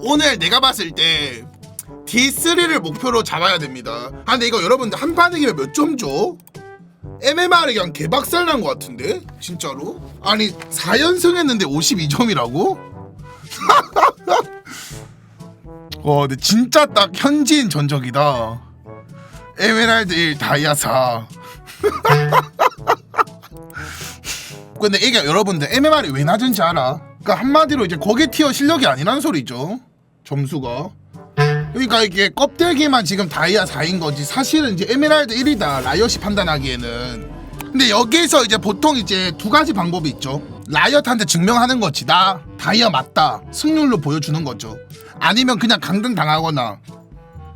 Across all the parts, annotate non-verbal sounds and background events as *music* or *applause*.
오늘 내가 봤을 때 D3를 목표로 잡아야 됩니다. 아 근데 이거 여러분들 한 판 이기면 몇 점 줘? MMR이 그냥 개박살 난 것 같은데? 진짜로? 아니 4연승 했는데 52점이라고? *laughs* 와 근데 진짜 딱 현지인 전적이다. 에메랄드 1 다이아 4 *laughs* 근데 이게 여러분들 MMR이 왜 낮은지 알아? 그러니까 한마디로 이제 거기 티어 실력이 아니란 소리죠. 점수가. 그러니까 이게 껍데기만 지금 다이아 4인 거지. 사실은 이제 에메랄드 1이다 라이엇이 판단하기에는. 근데 여기서 이제 보통 이제 두 가지 방법이 있죠. 라이엇한테 증명하는 거지 나 다이아 맞다. 승률로 보여주는 거죠. 아니면 그냥 강등 당하거나.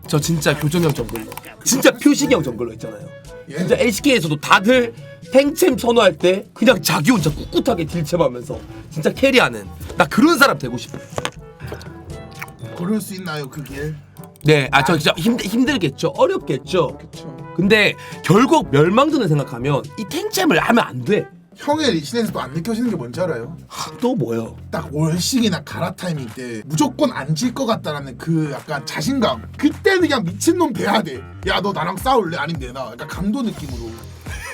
저 진짜 교정형 정글러 진짜 표식형 정글러 있잖아요. 예. 진짜 LCK에서도 다들 탱챔 선호할 때 그냥 자기 혼자 꿋꿋하게 딜챔하면서 진짜 캐리하는 나 그런 사람 되고 싶어. 걸을 수 있나요 그게? 네, 아 저 진짜 힘, 힘들겠죠. 어렵겠죠. 그쵸. 근데 결국 멸망전을 생각하면 이 탱챔을 하면 안돼또 형의 리신에서도 안 느껴지는 게 뭔지 알아요? 뭐요 딱 월식이나 가라 타이밍 때 무조건 안 질 것 같다라는 그 약간 자신감 그때는 그냥 미친놈 돼야 돼야 너 나랑 싸울래? 아니면 내나 약간 강도 느낌으로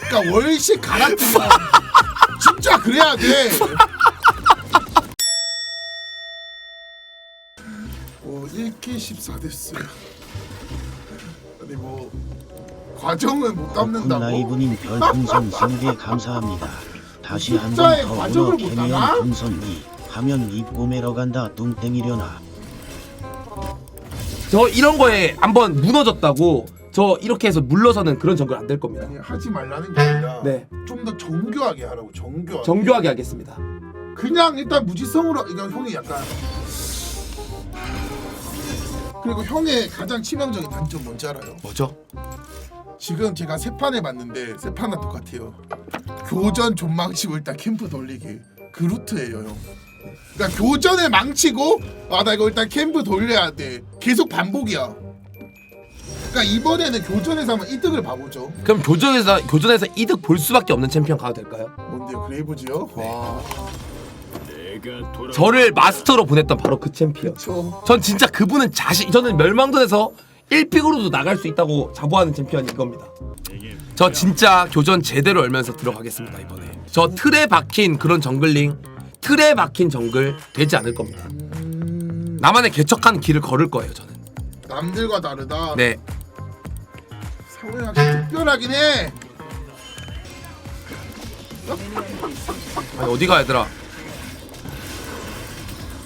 그러니까 월식 가라 때면 *laughs* 진짜 그래야 돼뭐 1키 14데스 아니 뭐 과정은 못 담는다고? 라이브님 별풍선 3개 감사합니다. 다시 한 숫자의 번더 과정을 문어 못? 캐면 풍선 2 하면 입 꼬매러 간다 뚱땡이려나 저 이런 거에 한번 무너졌다고 저 이렇게 해서 물러서는 그런 정글 안 될 겁니다 아니 하지 말라는 게 아니라 네 좀 더 정교하게 하라고 정교하게 정교하게 하겠습니다 그냥 일단 무지성으로 이거 형이 약간 그리고 형의 가장 치명적인 단점 뭔지 알아요? 뭐죠? 지금 제가 세판 해봤는데 세 판은 똑같아요. 교전 존망치고 일단 캠프 돌리기 그 루트예요 형. 그러니까 교전을 망치고 아 나 이거 일단 캠프 돌려야 돼. 계속 반복이야. 그러니까 이번에는 교전에서 한번 이득을 봐보죠. 그럼 교전에서 교전에서 이득 볼 수밖에 없는 챔피언 가도 될까요? 뭔데요 그레이브즈요? 와 저를 마스터로 보냈던 바로 그 챔피언 그렇죠. 전 진짜 그분은 자신 저는 멸망전에서 1픽으로도 나갈 수 있다고 자부하는 챔피언이 이겁니다. 저 진짜 교전 제대로 열면서 들어가겠습니다 이번에. 저 틀에 박힌 그런 정글링 틀에 박힌 정글 되지 않을 겁니다. 나만의 개척한 길을 걸을 거예요 저는. 남들과 다르다. 네. 확실히 특별하긴 해. 아니 어디가 얘들아?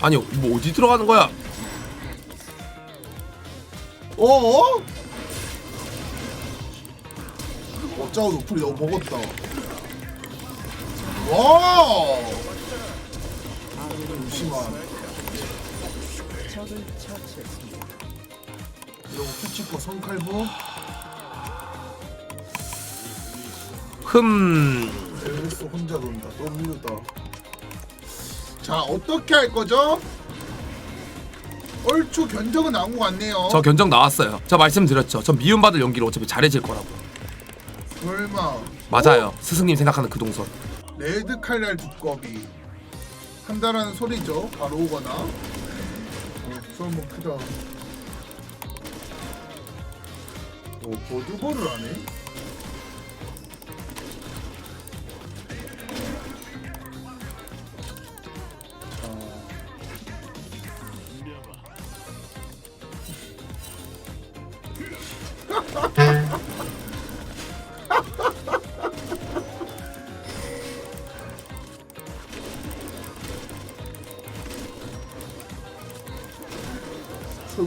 아니 뭐 어디 들어가는 거야 어? 어짜고 노플이 너무 먹었다. 와! 잠시만. 이러고 캐치퍼 성칼부 흠 엘리스 혼자 논다. W다. 자 어떻게 할 거죠? 얼추 견적은 나온 것 같네요. 저 견적 나왔어요. 저 말씀드렸죠. 전 미움받을 연기를 어차피 잘해질 거라고. 설마 맞아요. 스승님 생각하는 그 동선. 레드 칼날 두꺼비 한다라는 소리죠. 바로 오거나. 어, 설마 크다. 어, 보드볼을 하네.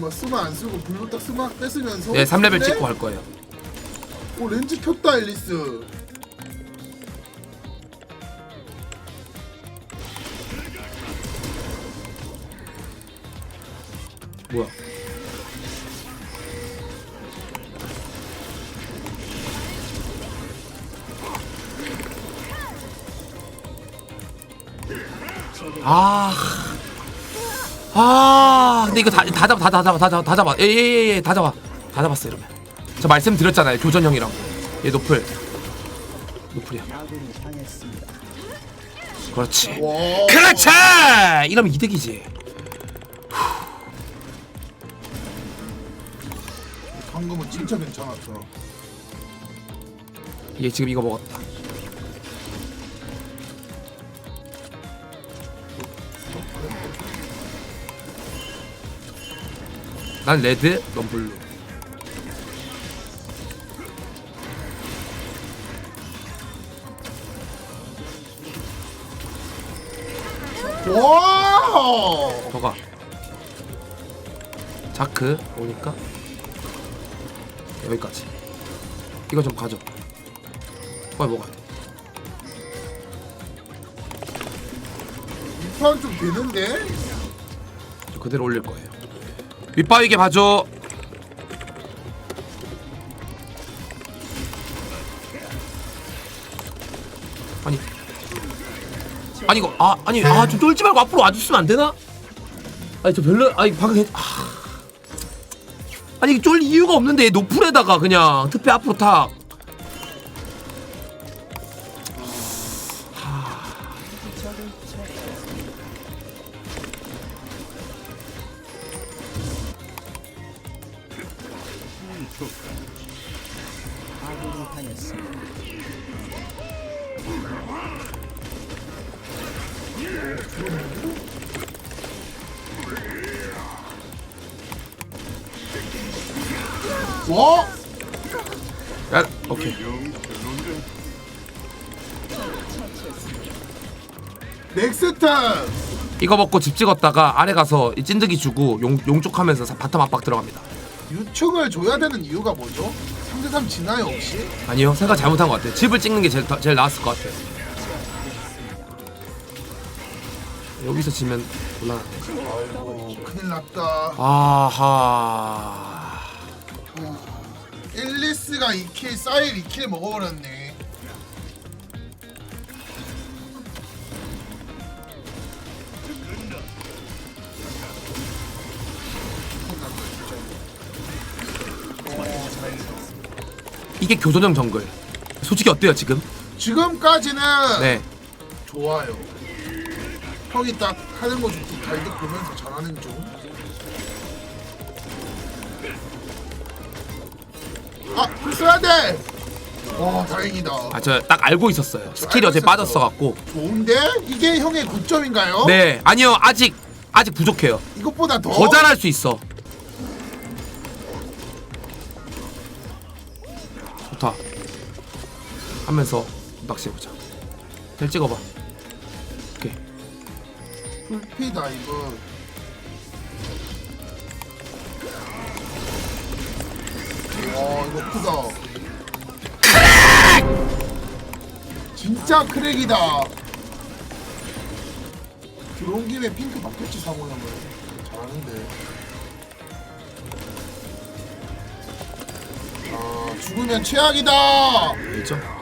설마 쓰마 안 쓰고 블루 딱 쓰마 뺏으면서 네, 3레벨 근데? 찍고 할 거예요. 오 렌즈 켰다 앨리스 뭐야? 아. 아 근데 이거 다, 다 잡아 다, 잡아 다 잡아 다 잡아. 예예 예 다 잡아. 다 잡았어 이러면. 저 말씀드렸잖아요 교전형이라고 얘 노플. 노플이야. 그렇지. 그렇지! 이러면 이득이지. 방금은 진짜 괜찮았어. 얘 지금 이거 먹었다. 난 레드, 넌 블루. 와! 저가. 자크 오니까 여기까지. 이거 좀 가져. 빨리 먹어야 돼. 이판 좀 되는데? 저 그대로 올릴 거예요. 윗바위게 봐줘. 아니, 아니 이거 아 아니 아좀 쫄지 말고 앞으로 와줬으면 안 되나? 아니 저 별로 아니 방금 했- 아. 아니 쫄 이유가 없는데 얘 노플에다가 그냥 특패 앞으로 탁. 이거 먹고 집 찍었다가 아래 가서 이 찐득이 주고 용 용쪽하면서 사- 바텀 압박 들어갑니다. 유충을 줘야 되는 이유가 뭐죠? 3대3 지나요 혹시? 아니요 생각 잘못한 것 같아요. 집을 찍는 게 제일, 더- 제일 나았을 것 같아요. 여기서 지면 곤란한데 아이고 큰일 났다. 아하. 앨리스가 2킬, 사일 2킬 먹어버렸네 이게 교전형 정글 솔직히 어때요 지금? 지금까지는 네 좋아요 형이 딱 하는 거 좋고 갈드 보면서 잘하는 중 아! 풀 써야 돼! 와 다행이다 아 저 딱 알고 있었어요 스킬이 어제 빠졌어갖고 좋은데? 이게 형의 굿점인가요? 네 아니요 아직 아직 부족해요 이것보다 더? 더 잘할 수 있어 하면서 낚시해보자 잘 찍어봐. 오케이. 풀피 다이브 와 이거 크다. 진짜 크랙이다. 들어온 김에 핑크 바뀌었지 상호형은 잘하는데. 아 죽으면 최악이다. 있죠?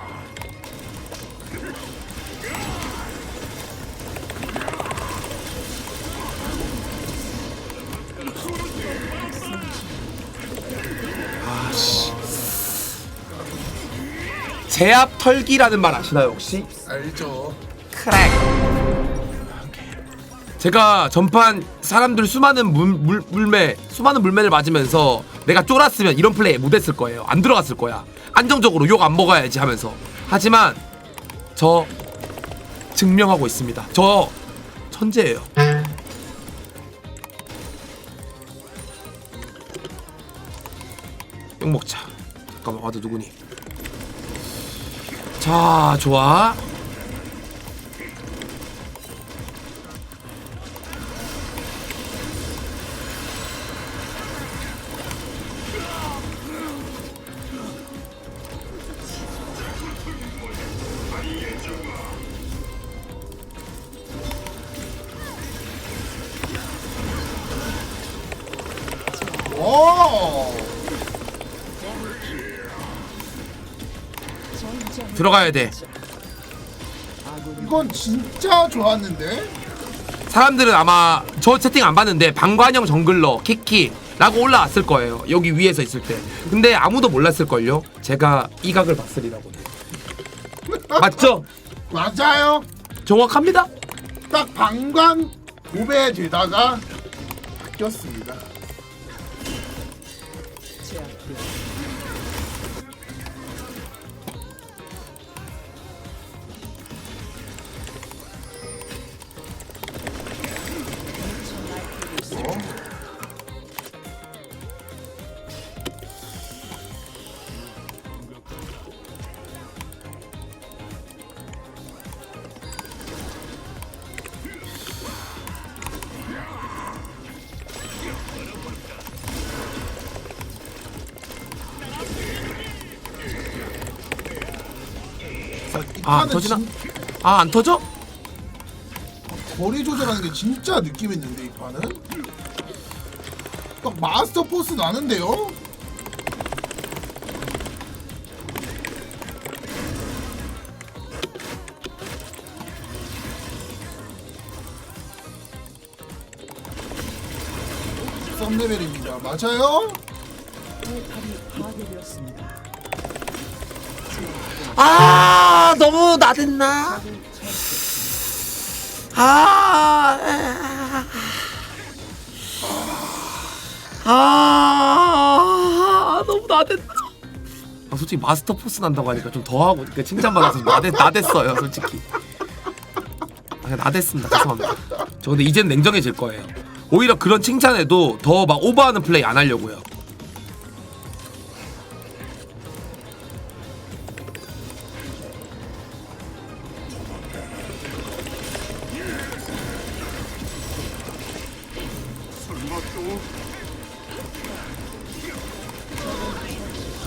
제압 털기라는 말 아시나요 혹시? 알죠. 크랙. 제가 전판 사람들 수많은 물, 물, 물매 수많은 물매를 맞으면서 내가 쫄았으면 이런 플레이 못했을 거예요. 안 들어갔을 거야. 안정적으로 욕 안 먹어야지 하면서. 하지만 저 증명하고 있습니다. 저 천재예요. 욕 먹자. 잠깐만 와도 누구니 자 좋아 들어가야 돼 이건 진짜 좋았는데 사람들은 아마 저 채팅 안 봤는데 방관형 정글러 키키라고 올라왔을 거예요. 여기 위에서 있을 때. 근데 아무도 몰랐을 걸요. 제가 이 각을 봤으리라고. *laughs* 맞죠? 맞아요 정확합니다. 딱 방광 도배 되다가 바뀌었습니다 아, 판은 터지나? 진- 아안 터져? 거리 조절하는 게 진짜 느낌 있는데 이 판은 딱 마스터 포스 나는데요? 썸레벨입니다 맞아요? 아 너무 나댔나? 아, 아, 너무 나댔다. 아, 솔직히 마스터 포스 난다고 하니까 좀 더 하고 그러니까 칭찬받아서 나댔 나댔어요 솔직히. 아, 나댔습니다 죄송합니다. 저 근데 이젠 냉정해질 거예요. 오히려 그런 칭찬에도 더 막 오버하는 플레이 안 하려고요.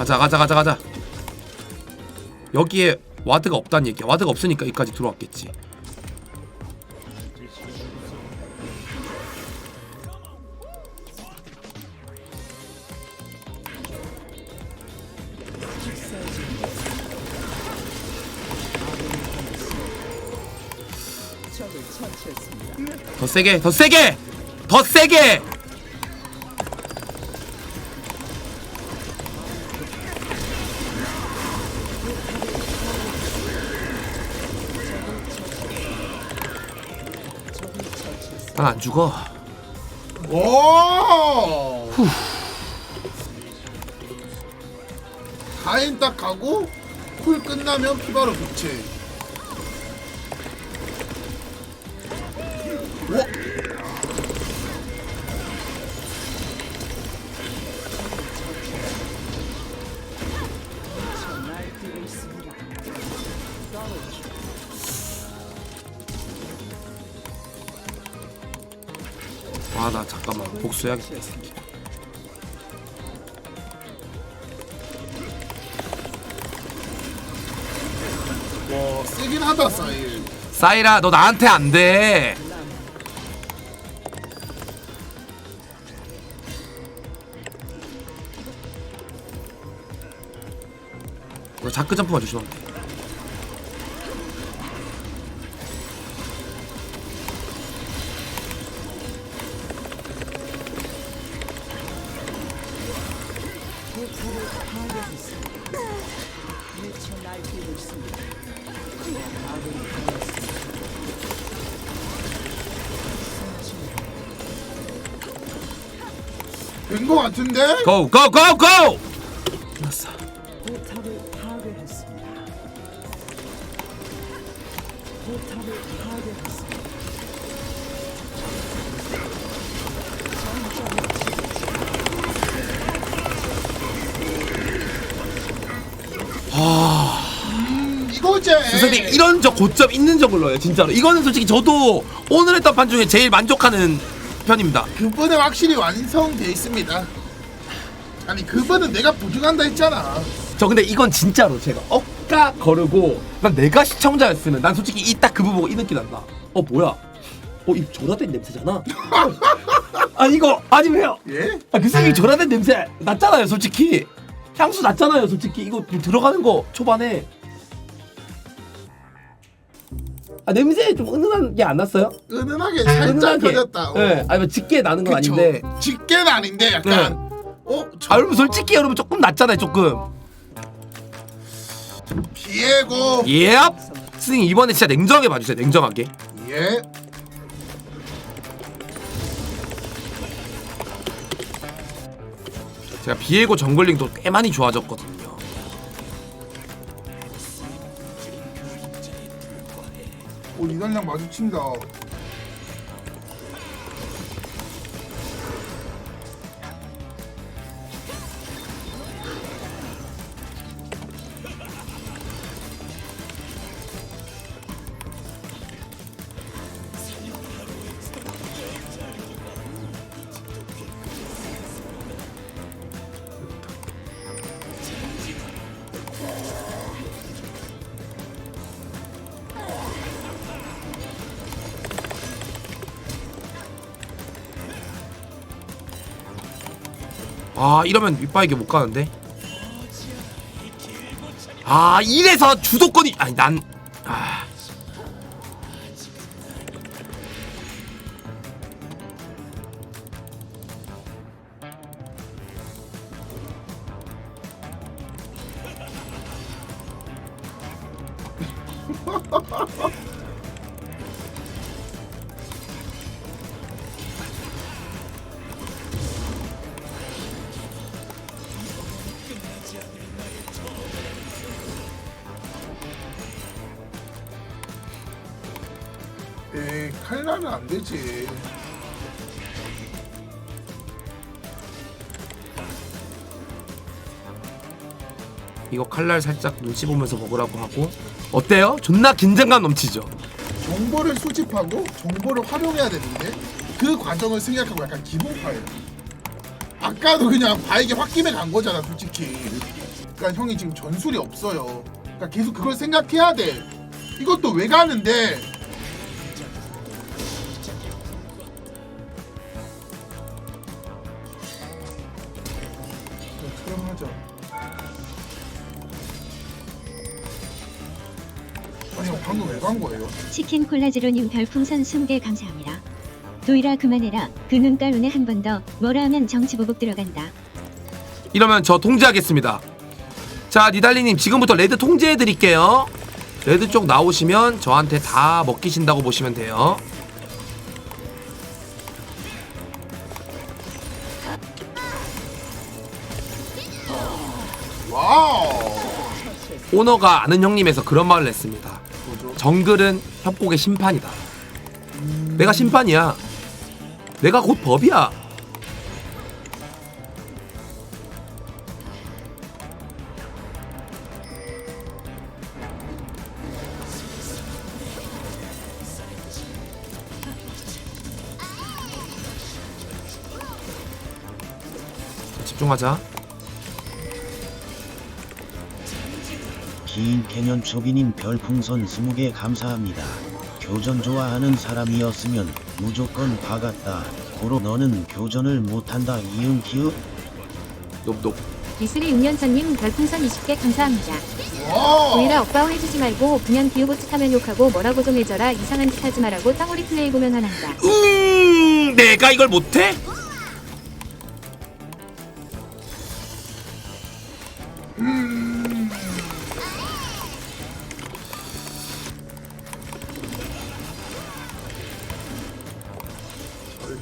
가자 가자 가자 가자. 여기에 와드가 없다는 얘기야. 와드가 없으니까 여기까지 들어왔겠지. 더 세게 더 세게! 더 세게 난 안 죽어 오! 가인 딱 가고 쿨 끝나면 피바로 교체. 복수해야겠다. 와 세긴 하다 사일. 사이라 너 나한테 안돼. 자크 점프만 조심하면 돼 된거 같은데? 고! 고! 고! 고! 끝났어 포탑을 파괴했습니다. 포탑을 파괴했습니다. 이거지. 선생님 이런 저 고점 있는 저걸로요 진짜로 이거는 솔직히 저도 오늘 했던 판 중에 제일 만족하는 편입니다. 그분은 확실히 완성돼 있습니다. 아니 그분은 내가 부족한다 했잖아. 저 근데 이건 진짜로 제가 억까 거르고 난 내가 시청자였으면 난 솔직히 이 딱 그 부분 보고 이 느낌 난다. 어 뭐야? 어이 조라된 냄새잖아? *laughs* 아니 이거 아니 왜요. 예? 아, 그 선생님 조라된 냄새 났잖아요 솔직히. 향수 났잖아요 솔직히. 이거 들어가는 거 초반에 아 냄새 좀 은은한 게 안 났어요? 은은하게 살짝 은은하게 펴졌다. 어. 네, 아니 뭐 짙게 나는 건 그쵸. 아닌데 짙게는 아닌데 약간. 어? 저아 여러분 솔직히 여러분 조금 났잖아요 조금 비에고. 예 선생님 이번에 진짜 냉정하게 봐주세요 냉정하게 예. 제가 비에고 정글링도 꽤 많이 좋아졌거든 오 이단량 마주친다. 아 이러면 윗바에게 못 가는데. 아 이래서 주도권이 아니 난 에이 칼날은 안 되지. 이거 칼날 살짝 눈치 보면서 먹으라고 하고 어때요? 존나 긴장감 넘치죠. 정보를 수집하고 정보를 활용해야 되는데 그 과정을 생각하고 약간 기본파예요. 아까도 그냥 바에게 홧김에 간 거잖아, 솔직히. 그러니까 형이 지금 전술이 없어요. 그러니까 계속 그걸 생각해야 돼. 이것도 왜 가는데? 아니 형 방금 왜 간 거예요? 치킨 콜라제로님 별풍선 20개 감사합니다. 도이라 그만해라. 그 눈가루네 한 번 더 뭐라 하면 정치보복 들어간다. 이러면 저 통제하겠습니다. 자, 니달리님 지금부터 레드 통제해 드릴게요. 레드 쪽 나오시면 저한테 다 먹기신다고 보시면 돼요. 와우. 오너가 아는 형님에서 그런 말을 했습니다. 정글은 협곡의 심판이다. 내가 심판이야. 내가 곧 법이야. 집중하자. 긴 캐년 초비님 별풍선 20개 감사합니다. 교전 좋아하는 사람이었으면 무조건 박았다. 고로 너는 교전을 못한다 이응 키읔 높높. 이슬이 6년전님 별풍선 20개 감사합니다. 와. 오히려 억바오 해주지 말고 그냥 비우보트 타면 욕하고 뭐라고 좀 해줘라 이상한 짓 하지 말라고 땅오리 플레이 보면 화난다. 음, 내가 이걸 못해?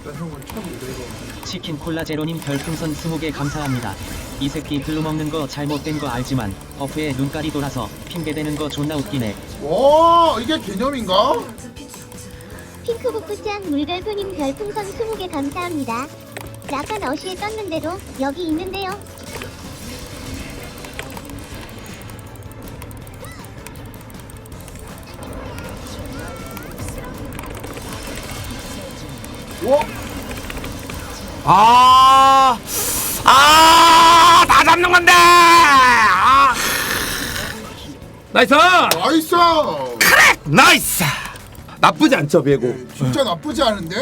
일단 형은 1,500원. 치킨 콜라 제로님 별풍선 20개 감사합니다. 이 새끼 글로 먹는 거 잘못된 거 알지만 버프에 눈깔이 돌아서 핑계대는 거 존나 웃기네. 와, 이게 개념인가? 핑크북부짱 물별표님 별풍선 20개 감사합니다. 라칸 어시에 떴는데도 여기 있는데요. 아, 아, 다 잡는 건데. 아. 나이스, 나이스. 나이스. 나쁘지 않죠, 비에고. 진짜 나쁘지 않은데?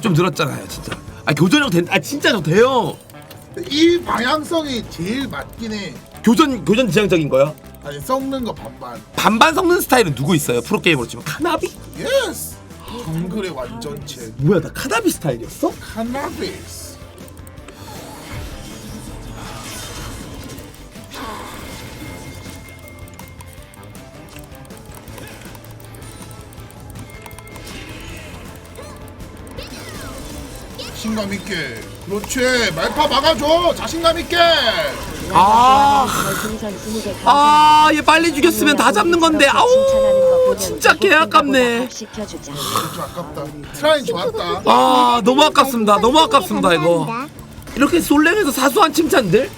좀 늘었잖아요, 진짜. 아 교전력 된, 아 진짜 저 돼요. 이 방향성이 제일 맞긴 해. 교전 교전 지향적인 거요. 아니 썩는 거 반반. 반반 섞는 스타일은 누구 있어요? 프로 게이머로 치면 카나비? 예스. 정글의 완전체. 뭐야, 나 카나비 스타일이었어? 카나비스. 신감 있게. 그렇지. 말파 막아줘. 자신감 있게. 아, 별풍선 20개 아, 얘 빨리 죽였으면 다 잡는 건데. 아우, 진짜 개 아깝네. 아깝다. 트라인 좋았다. 아, 너무 아깝습니다. 너무 아깝습니다, 이거. 이렇게 솔랭에서 사소한 칭찬들,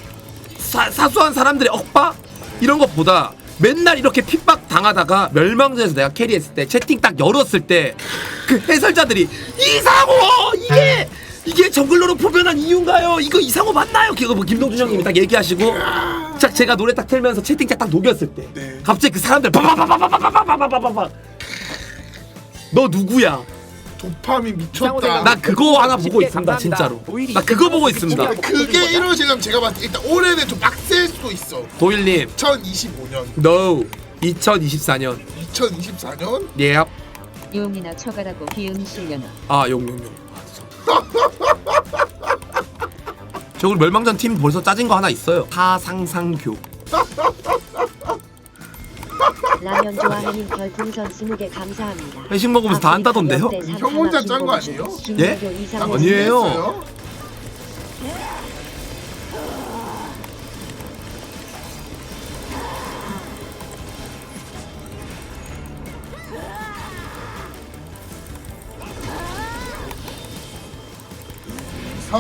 사, 사소한 사람들의 억바 이런 것보다 맨날 이렇게 핍박 당하다가 멸망전에서 내가 캐리했을 때 채팅 딱 열었을 때 그 해설자들이 이상호! 이게 이게 정글로로 포변한 이유인가요? 이거 이상호 맞나요? 그거 뭐 김동준 형님이 딱 얘기하시고. 딱 제가 노래 딱 틀면서 채팅창 딱 녹였을 때. 네. 갑자기 그 사람들 너 누구야? 도파민 미쳤다. 나 그거 하나 보고 있습니다 진짜로. 나 그거 보고 있습니다. 그게 이루어지려면 제가 봤을 때 일단 올해는 좀 빡셀 수도 있어. 도일님. 2025년. No. 2024년. 2024년? 예 용이나 처가라고 비음 실려나. 아 용용용 *laughs* 저걸 멸망전 팀 벌써 짜진 거 하나 있어요 하상상교 라면 좋아하는 별풍선 20개 감사합니다. 회식 먹으면서 다 한다던데요? 형 혼자 짠거 아니에요? 예? 아니에요.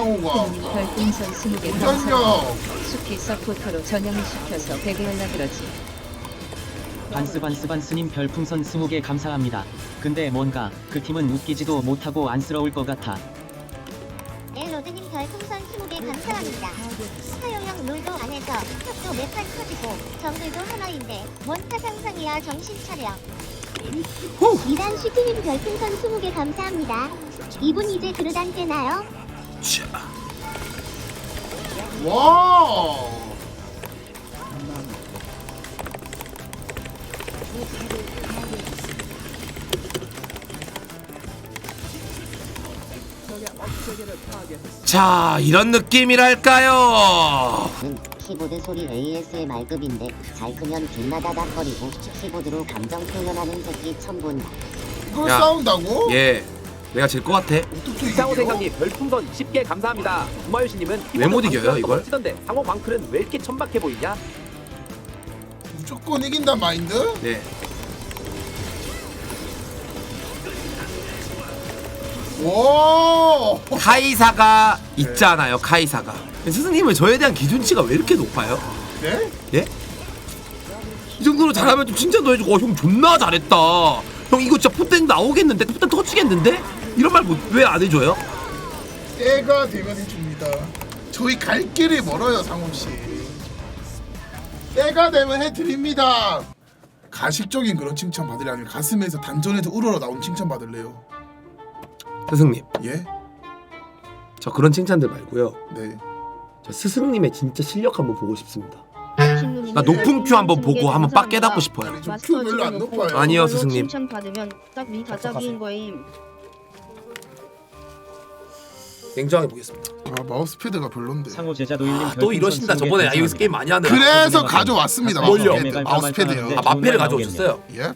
상호가 별풍선 20개 감사합니다. 전력 수피 서포터로 전형시켜서 배그할라 그러지. 반스 반스 반스님 별풍선 20개 감사합니다. 근데 뭔가 그 팀은 웃기지도 못하고 안쓰러울 것 같아. 엘로드님 별풍선 20개 감사합니다. 사용형 롤도 안 해서 탑도 몇판 터지고 정글도 하나인데 뭔 타상상이야 정신 차려. 이단 슈트님 별풍선 20개 감사합니다. 이분 이제 그르단 되나요? 와 자 이런 느낌이랄까요 키보드 소리 ASMR급인데 잘 크면 존나 다닥거리고 키보드로 감정 표현하는 새끼 처음 본다. 이걸 야. 싸운다고? 예 내가 질 것 같아 이상호? 생강님 별풍선 10개 감사합니다. 구마유씨님은 왜 못 이겨요, 이걸? 치던데 상호 광클은 왜 이렇게 천박해 보이냐? 무조건 이긴다 마인드? 네와 카이사가 있잖아요 카이사가 스승님은 저에 대한 기준치가 왜 이렇게 높아요? 네? 예? 이 정도로 잘하면 좀 칭찬도 해주고 어, 형 존나 잘했다 형 이거 진짜 풋땡 나오겠는데 풋땡 터지겠는데? 이런 말 왜 안 해줘요? 때가 되면 해줍니다. 저희 갈 길이 멀어요, 상훈 씨. 때가 되면 해드립니다. 가식적인 그런 칭찬 받으려면 가슴에서 단전에서 우러러 나온 칭찬 받을래요. 스승님 예? 저 그런 칭찬들 말고요 네. 저 스승님의 진짜 실력 한번 보고 싶습니다 나 높은 큐 한번 보고 한번 빡 깨닫고 싶어요 저큐 별로 안 높아요. 아니요 스승님 칭찬 받으면 딱 미다 짝인 거임. 냉정하게 보겠습니다 아 마우스패드가 별론데. 상호 제자 노일님 아, 또 이러신다 저번에 아이오스 게임 많이 하느라 그래서 가져왔습니다. 뭘요? 마우스패드. 마우스패드요. 아 마페를 가져오셨어요? 예?